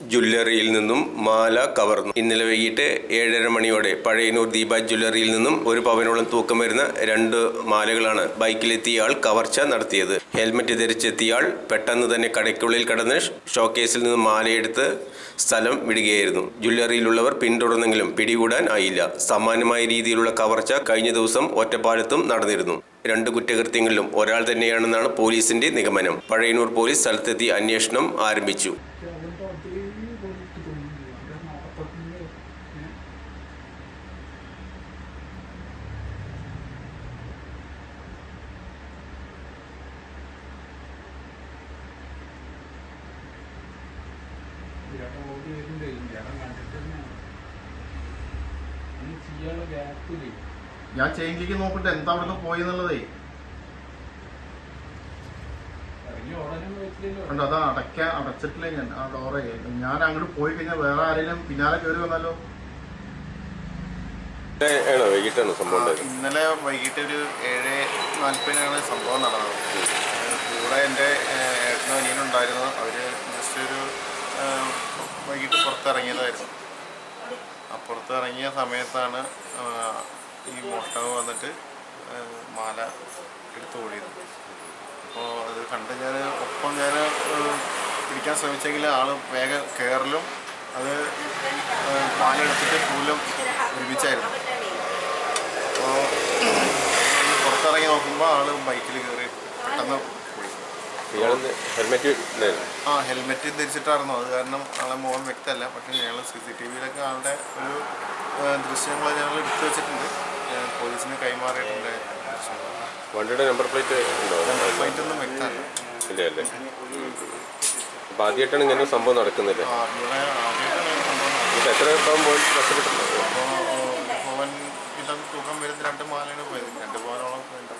ജ്വല്ലറിയിൽ നിന്നും മാല കവർന്നു. ഇന്നലെ വൈകിട്ട് ഏഴര മണിയോടെ പഴയനൂർ ദീപ ജ്വല്ലറിയിൽ നിന്നും ഒരു പവനോളം തൂക്കം വരുന്ന രണ്ട് മാലകളാണ് ബൈക്കിലെത്തിയ ആൾ കവർച്ച നടത്തിയത്. ഹെൽമറ്റ് ധരിച്ചെത്തിയ ആൾ പെട്ടെന്ന് തന്നെ കടയ്ക്കുള്ളിൽ കടന്ന് ഷോക്കേസിൽ നിന്ന് മാലയെടുത്ത് സ്ഥലം വിടുകയായിരുന്നു. ജ്വല്ലറിയിലുള്ളവർ പിന്തുടർന്നെങ്കിലും പിടികൂടാൻ ആയില്ല. സമാനമായ രീതിയിലുള്ള കവർച്ച കഴിഞ്ഞ ദിവസം ഒറ്റപ്പാലത്തും നടന്നിരുന്നു. രണ്ട് കുറ്റകൃത്യങ്ങളിലും ഒരാൾ തന്നെയാണെന്നാണ് പോലീസിന്റെ നിഗമനം. പഴയനൂർ പോലീസ് സ്ഥലത്തെത്തി അന്വേഷണം ആരംഭിച്ചു. ചേട്ടൻ ഓടി വരുന്നുണ്ട് ചേട്ടൻ കണ്ടിട്ട് തന്നെയാണ് ഈ ചെയ്യാനുള്ള ഗ്യാപ്പില്ലേ ഞാൻ ചെയിനിലേക്ക് നോക്കട്ടെ എന്താ അവിടെ പോയി എന്നുള്ളതേ. അതാ അടക്ക അടച്ചിട്ടില്ല ഞാൻ ആ ഡോറേ ഞാൻ അങ്ങോട്ട് പോയി കഴിഞ്ഞാൽ വേറെ ആരെങ്കിലും പിന്നാലെ കയറി വന്നാലോ? വൈകിട്ടാണ് സംഭവം ആ, ഇന്നലെ വൈകിട്ട് ഒരു ഏഴ് നാൽപ്പതിനാണ് സംഭവം നടന്നത്. കൂടെ എന്റെ ഏട്ടനും അനിയനും ഉണ്ടായിരുന്നു. ആ പുറത്തിറങ്ങിയ സമയത്താണ് ഈ മോഷ്ടാവ് വന്നിട്ട് മാല എടുത്ത് ഓടിയത് അപ്പോൾ അത് കണ്ട് ഞാൻ ഒപ്പം ഞാൻ പിടിക്കാൻ ശ്രമിച്ചെങ്കിൽ ആൾ വേഗം കയറലും അത് പാലെടുത്തിട്ട് പൂലും ഒരുമിച്ചായിരുന്നു. അപ്പോൾ പുറത്തിറങ്ങി നോക്കുമ്പോൾ ആൾ ബൈക്കിൽ കയറി പെട്ടെന്ന് ആ ഹെൽമെറ്റ് ധരിച്ചിട്ടായിരുന്നു. അത് കാരണം ആളെ മുഖം വ്യക്തമല്ല. പക്ഷെ ഞങ്ങൾ സി സി ടി വിയിലൊക്കെ ആളുടെ ഒരു ദൃശ്യങ്ങൾ ഞങ്ങൾ എടുത്തു വെച്ചിട്ടുണ്ട്. പോലീസിന് കൈമാറിയിട്ടുണ്ട്. വണ്ടിയുടെ നമ്പർ പ്ലേറ്റ് നമ്പർ പ്ലേറ്റ് ഒന്നും വ്യക്തമല്ല. ഇല്ല അല്ലേ അപ്പം ആദ്യമായിട്ടാണ് ഇങ്ങനെ സംഭവം നടക്കുന്നില്ല? എത്ര പവൻ പോയി ഭവൻ തൂക്കം വരുന്ന രണ്ട് മാലയാണ് പോയത്. രണ്ട് പോയിട്ടുണ്ട്.